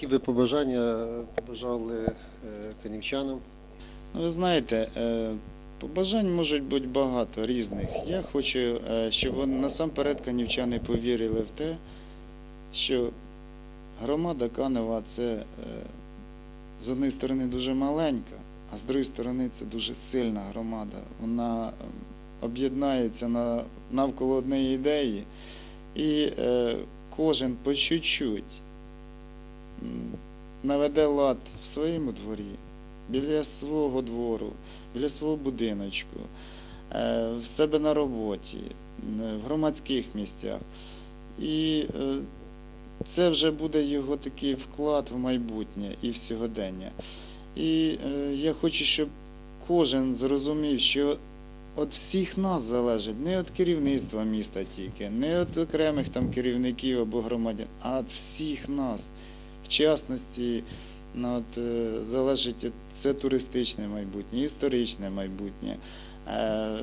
Які би побажання побажали е, канівчанам? Ну, ви знаєте, е, побажань можуть бути багато різних. Я хочу, е, щоб вони насамперед канівчани повірили в те, що громада Канева це е, з однієї сторони дуже маленька, а з другої сторони це дуже сильна громада. Вона об'єднається навколо однієї ідеї, і е, кожен по чуть-чуть наведе лад в своєму дворі, біля свого двору, біля свого будиночку, е, в себе на роботі, е, в громадських місцях. І е, це вже буде його такий вклад в майбутнє і в сьогодення. І я хочу, щоб кожен зрозумів, що від всіх нас залежить не від керівництва міста тільки, не від окремих там керівників або громадян, а від всіх нас. В частності, ну, от, е, залежить це туристичне майбутнє, історичне майбутнє, е,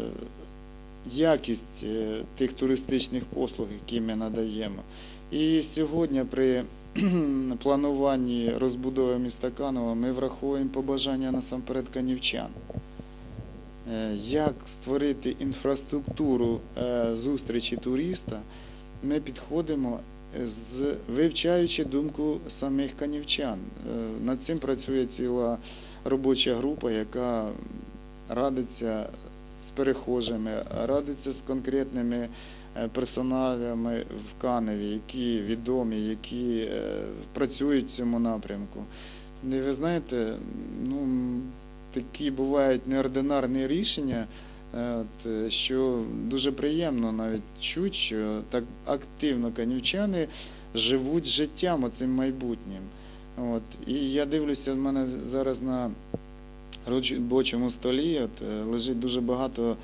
якість е, тих туристичних послуг, які ми надаємо. І сьогодні при плануванні розбудови міста Канова ми враховуємо побажання насамперед канівчан. Е, Як створити інфраструктуру зустрічі туриста, ми підходимо вивчаючи думку самих канівчан. Е, Над цим працює ціла робоча група, яка радиться з перехожими, радиться з конкретними е, персоналями в Каневі, які відомі, які е, працюють в цьому напрямку. І ви знаєте, ну, такі бувають неординарні рішення, от, е, що дуже приємно навіть чути, що так активно канівчани живуть життям оцим майбутнім. От. І я дивлюся, в мене зараз на робочому столі от, е, лежить дуже багато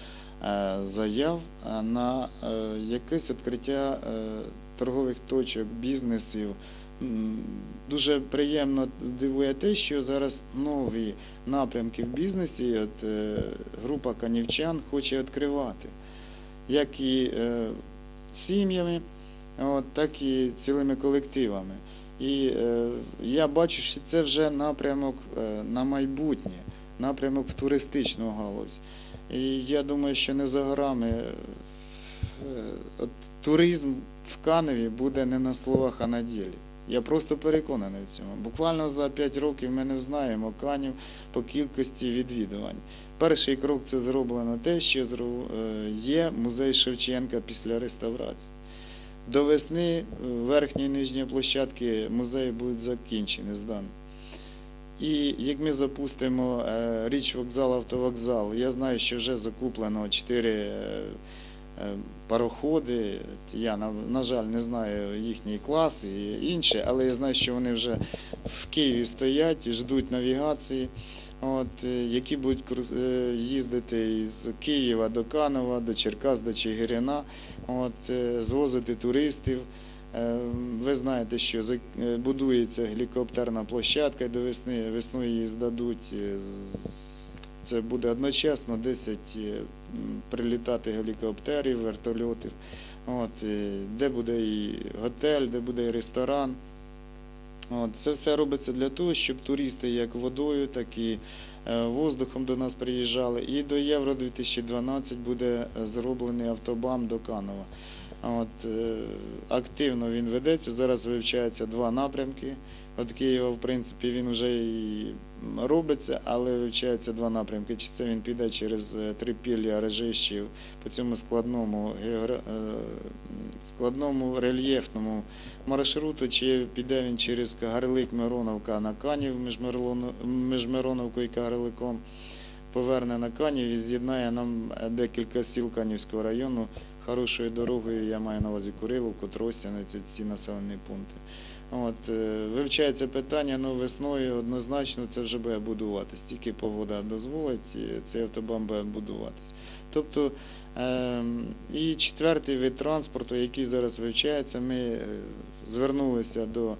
е, заяв е, на е, якесь відкриття е, торгових точок, бізнесів. Дуже приємно дивує те, що зараз нові напрямки в бізнесі от, е, група канівчан хоче відкривати, як і е, сім'ями, так і цілими колективами. І е, я бачу, що це вже напрямок е, на майбутнє, напрямок в туристичну галузь. І я думаю, що не за горами е, от, туризм в Каневі буде не на словах, а на ділі. Я просто переконаний в цьому. Буквально за 5 років ми не знаємо Канів по кількості відвідувань. Перший крок це зроблено те, що е, є музей Шевченка після реставрації. До весни е, верхні і нижні площадки музею будуть закінчені, здані. І як ми запустимо е, річ вокзал, автовокзал, я знаю, що вже закуплено 4 пароходи. Я, на, жаль, не знаю їхній клас і інше, але я знаю, що вони вже в Києві стоять і ждуть навігації, от, е, які будуть е, їздити із Києва до Канова, до Черкас, до Чигирина, от, е, звозити туристів. Е, Ви знаєте, що е, будується гелікоптерна площадка до весни. Весною її здадуть. Це буде одночасно 10 е, прилітати гелікоптерів, вертольотів. От, е, де буде і готель, де буде і ресторан. От, це все робиться для того, щоб туристи як водою, так і е, воздухом до нас приїжджали. І до Євро 2012 буде зроблений автобам до Канова. От, активно він ведеться. Зараз вивчаються два напрямки. От Києва, в принципі, він вже і робиться, але вивчаються два напрямки. Чи це він піде через е, Трипілля, Режищів по цьому складному, е, складному рельєфному маршруту, чи піде він через Кагарлик, Мироновка на Канів між, Мироновкою і Кагарликом, поверне на Канів і з'єднає нам е, декілька сіл Канівського району хорошою дорогою, я маю на увазі Куриловку, Тростяниці, ці населені пункти. От, е, вивчається питання, ну весною однозначно це вже буде будуватись. Тільки погода дозволить, цей автобан буде будуватись. Тобто ем, і четвертий вид транспорту, який зараз вивчається, ми е, звернулися до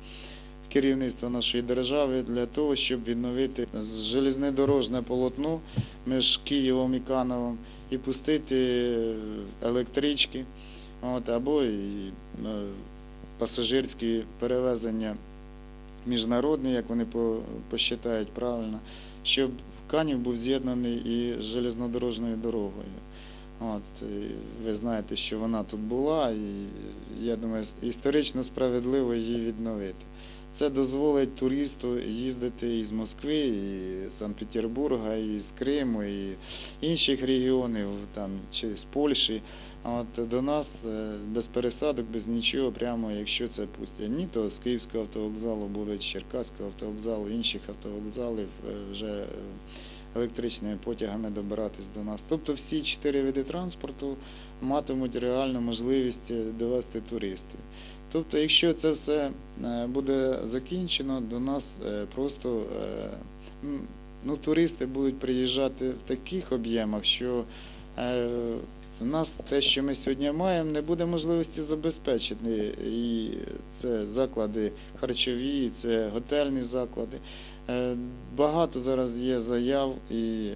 керівництва нашої держави для того, щоб відновити железнодорожне полотно між Києвом і Кановом і пустити е, електрички, от, або і пасажирські перевезення міжнародні, як вони посчитають правильно, щоб Канів був з'єднаний і з железнодорожною дорогою. От, ви знаєте, що вона тут була, і я думаю, історично справедливо її відновити. Це дозволить туристу їздити із Москви, і Санкт-Петербурга, і з Криму, і інших регіонів, там, чи з Польщі. А От до нас е, без пересадок, без нічого, прямо якщо це пустять. Ні, то з Київського автовокзалу будуть з Черкаського автовокзалу, інших автовокзалів е, вже електричними потягами добиратись до нас. Тобто всі чотири види транспорту матимуть реальну можливість е, довести туристів. Тобто, якщо це все е, буде закінчено, до нас е, просто е, ну, туристи будуть приїжджати в таких об'ємах, що в нас те, що ми сьогодні маємо, не буде можливості забезпечити. І це заклади харчові, це готельні заклади. Багато зараз є заяв і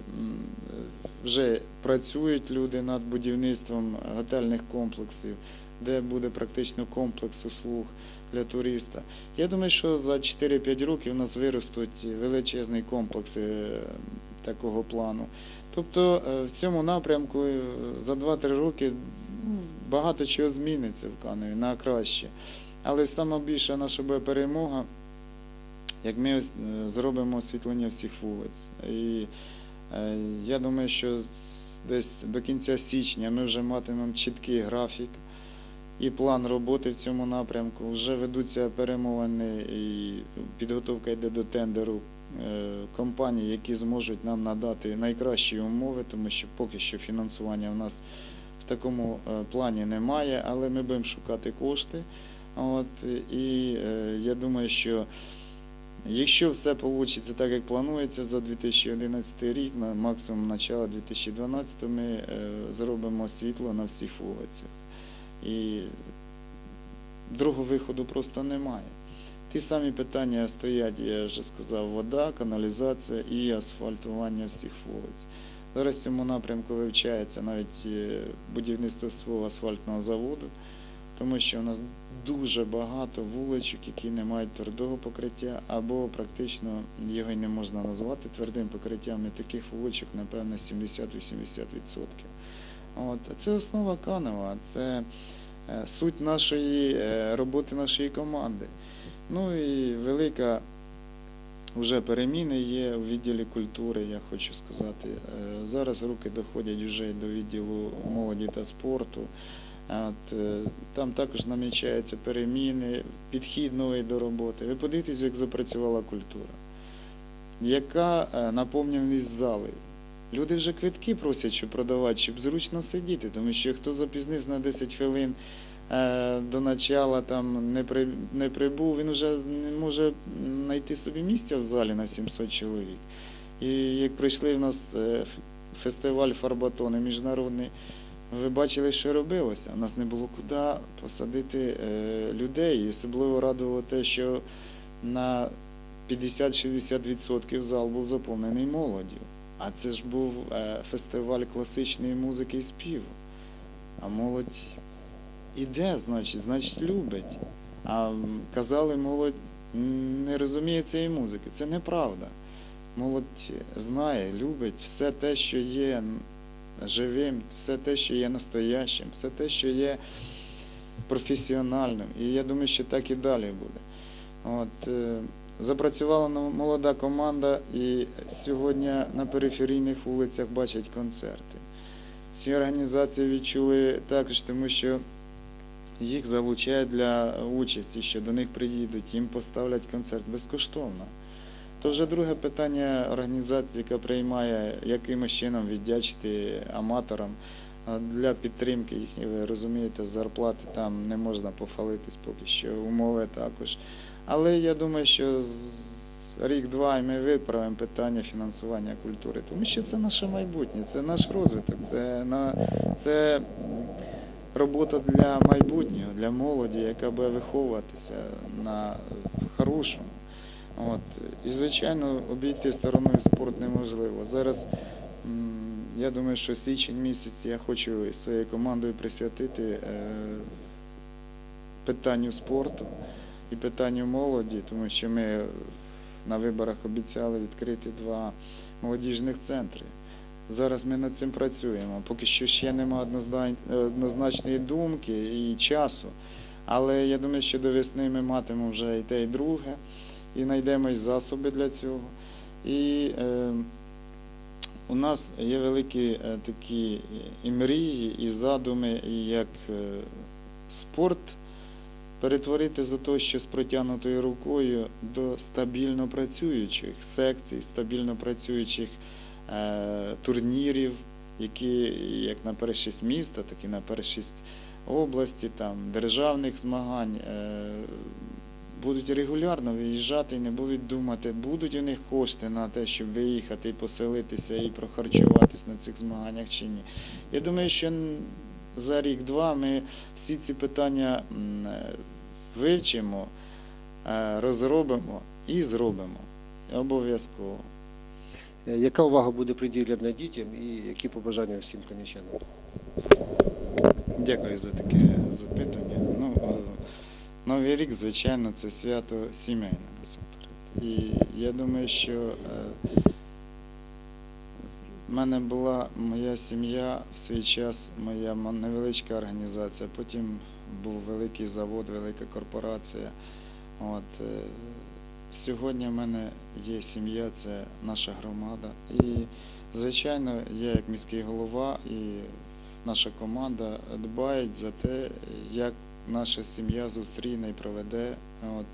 вже працюють люди над будівництвом готельних комплексів, де буде практично комплекс услуг для туриста. Я думаю, що за 4-5 років у нас виростуть величезні комплекси е, такого плану. Тобто е, в цьому напрямку е, за 2-3 роки багато чого зміниться в Канові на краще. Але сама більша наша буде перемога, як ми зробимо освітлення всіх вулиць. І я думаю, що десь до кінця січня ми вже матимемо чіткий графік і план роботи в цьому напрямку. Вже ведуться перемовини і підготовка йде до тендеру е, компаній, які зможуть нам надати найкращі умови, тому що поки що фінансування в нас в такому е, плані немає, але ми будемо шукати кошти. От, і е, я думаю, що якщо все вийде так, як планується за 2011 рік, на максимум начала 2012, ми зробимо світло на всіх вулицях. І другого виходу просто немає. Ті самі питання стоять, я вже сказав, вода, каналізація і асфальтування всіх вулиць. Зараз в цьому напрямку вивчається навіть е, будівництво свого асфальтного заводу, тому що у нас дуже багато вуличок, які не мають твердого покриття, або практично його й не можна назвати твердим покриттям. І таких вуличок, напевно, 70-80%. От. Це основа Канова, це е, суть нашої е, роботи нашої команди. Ну і велика вже переміни є у відділі культури, я хочу сказати. Е, Зараз руки доходять вже до відділу молоді та спорту. От, там також намічаються переміни, підхід новий до роботи. Ви подивіться, як запрацювала культура. Яка наповненість залів? Люди вже квитки просять, щоб продавати, щоб зручно сидіти, тому що хто запізнився на 10 хвилин е, до начала, там не, при, не прибув, він вже не може знайти собі місця в залі на 700 чоловік. І як прийшли в нас е, фестиваль Фарбатони міжнародний, ви бачили, що робилося. У нас не було куди посадити е, людей. І особливо радувало те, що на 50-60% зал був заповнений молоддю. А це ж був е, фестиваль класичної музики і співу. А молодь іде, значить, значить, любить. А казали, молодь не розуміє цієї музики. Це неправда. Молодь знає, любить все те, що є живим, все те, що є настоящим, все те, що є професіональним. І я думаю, що так і далі буде. От, е, запрацювала молода команда, і сьогодні на периферійних вулицях бачать концерти. Всі організації відчули також, тому що їх залучають для участі, що до них приїдуть, їм поставлять концерт безкоштовно. То вже друге питання організації, яка приймає, якимось чином віддячити аматорам для підтримки їхньої, ви розумієте, зарплати там не можна пофалитись поки що, умови також. Але я думаю, що рік-два ми виправимо питання фінансування культури, тому що це наше майбутнє, це наш розвиток, це, на, це робота для майбутнього, для молоді, яка буде виховуватися на хорошому. От. І, звичайно, обійти стороною спорт неможливо. Зараз я думаю, що січень місяць я хочу своєю командою присвятити е, питанню спорту. І питанню молоді, тому що ми на виборах обіцяли відкрити два молодіжних центри. Зараз ми над цим працюємо. Поки що ще немає однозначної думки і часу. Але я думаю, що до весни ми матимемо вже і те, і друге, і знайдемо і засоби для цього. І е, у нас є великі е, такі і мрії, і задуми, і як е, спорт перетворити за те, що з протягнутою рукою до стабільно працюючих секцій, стабільно працюючих е, турнірів, які як на першість міста, так і на першість області, там, державних змагань. Е, будуть регулярно виїжджати і не будуть думати, будуть у них кошти на те, щоб виїхати і поселитися і прохарчуватись на цих змаганнях чи ні. Я думаю, що за рік-два ми всі ці питання вивчимо, е, розробимо і зробимо. Обов'язково. Е, Яка увага буде приділена дітям і які побажання всім канічанам? Дякую за таке запитання. Ну, е, Новий рік, звичайно, це свято сімейне насамперед. І я думаю, що в мене була моя сім'я в свій час, моя невеличка організація, потім був великий завод, велика корпорація. От, е, сьогодні в мене є сім'я, це наша громада. І, звичайно, я як міський голова і наша команда дбають за те, як наша сім'я зустріне і проведе от,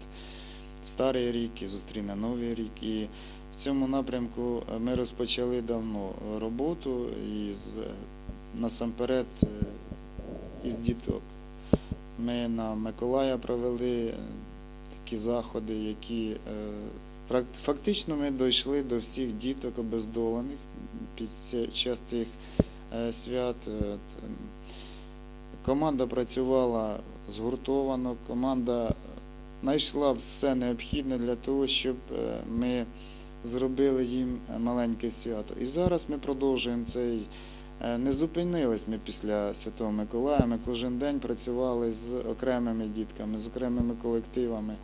старий рік і зустріне новий рік. І в цьому напрямку ми розпочали давно роботу із насамперед е, із діток. Ми на Миколая провели е, такі заходи, які е, фактично ми дійшли до всіх діток обездолених під час цих е, свят. Е, ем, Команда працювала згуртовано, команда знайшла все необхідне для того, щоб е, ми зробили їм маленьке свято. І зараз ми продовжуємо цей. е, Не зупинились ми після Святого Миколая. Ми кожен день працювали з окремими дітками, з окремими колективами.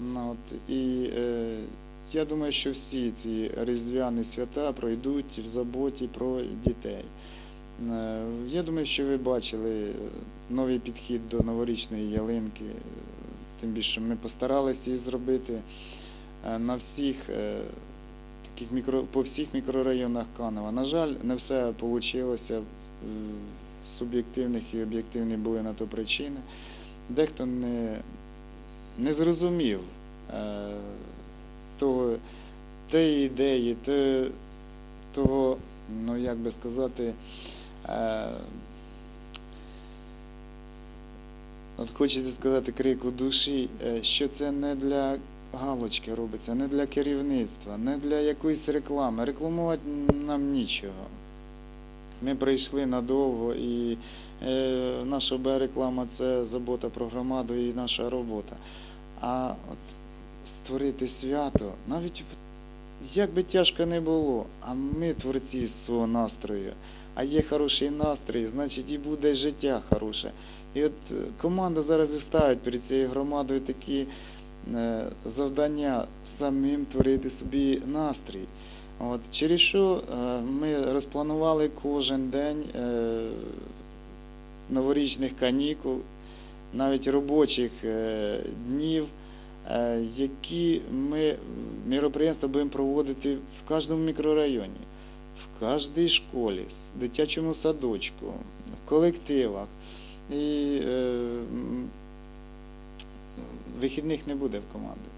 Ну, от, і е, я думаю, що всі ці різдвяні свята пройдуть в заботі про дітей. Е, Я думаю, що ви бачили е, новий підхід до новорічної ялинки. Тим більше ми постаралися її зробити на всіх таких мікро, по всіх мікрорайонах Канева. На жаль, не все вийшло. Суб'єктивних і об'єктивні були на то причини. Дехто не, не зрозумів е, того, тієї ідеї, те, того, ну як би сказати, е, от хочеться сказати крику душі, е, що це не для галочки робиться, не для керівництва, не для якоїсь реклами. Рекламувати нам нічого. Ми прийшли надовго і е, наша Б-реклама це забота про громаду і наша робота. А от створити свято, навіть як би тяжко не було, а ми творці з свого настрою. А є хороший настрій, значить і буде життя хороше. І от е, команда зараз і ставить перед цією громадою такі завдання самим творити собі настрій. От, через що е, ми розпланували кожен день е, новорічних канікул, навіть робочих е, днів, е, які ми міроприємства будемо проводити в кожному мікрорайоні, в кожній школі, в дитячому садочку, в колективах. І е, вихідних не буде в команди.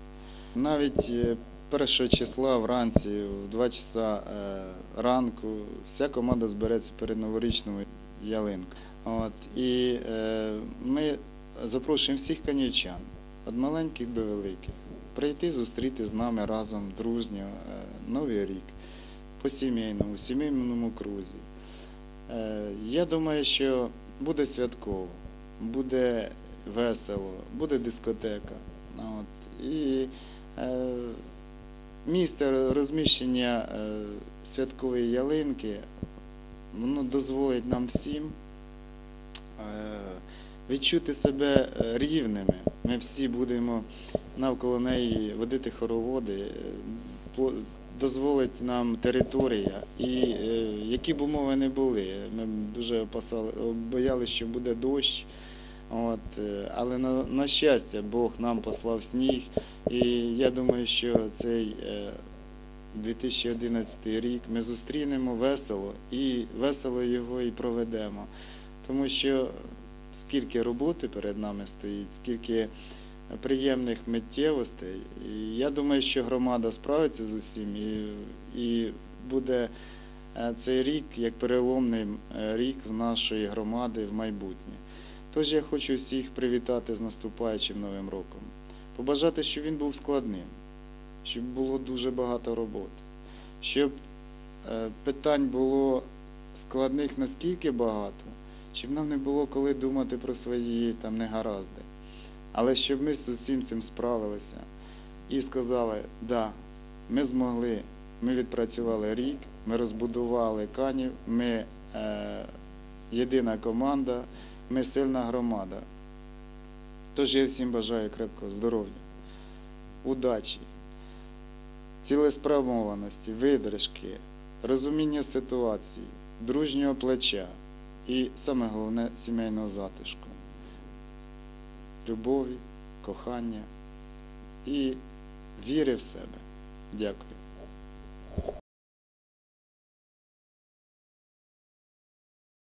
Навіть е, першого числа вранці, в 2 часа е, ранку, вся команда збереться перед новорічною ялинкою. І е, ми запрошуємо всіх канівчан, від маленьких до великих, прийти зустріти з нами разом дружньо е, Новий рік по сімейному, сімейному крузі. Е, я думаю, що буде святково, буде весело, буде дискотека. От, і е, місце розміщення е, святкової ялинки воно дозволить нам всім е, відчути себе е, рівними Ми всі будемо навколо неї водити хороводи, е, дозволить нам територія. І е, які б умови не були, ми дуже опасали, боялися, що буде дощ. От, е, але на, на щастя, Бог нам послав сніг, і я думаю, що цей е, 2011 рік ми зустрінемо весело і весело його і проведемо. Тому що скільки роботи перед нами стоїть, скільки приємних миттєвостей. І я думаю, що громада справиться з усім і, і буде е, цей рік як переломний е, рік в нашої громади в майбутнє. Тож я хочу всіх привітати з наступаючим новим роком, побажати, щоб він був складним, щоб було дуже багато роботи, щоб е, питань було складних наскільки багато, щоб нам не було коли думати про свої там негаразди. Але щоб ми з усім цим справилися і сказали, да, ми змогли, ми відпрацювали рік, ми розбудували канів, ми е, єдина команда, ми сильна громада. Тож я всім бажаю крепкого здоров'я, удачі, цілеспрямованості, видержки, розуміння ситуації, дружнього плеча і саме головне сімейного затишку любові, кохання і віри в себе. Дякую.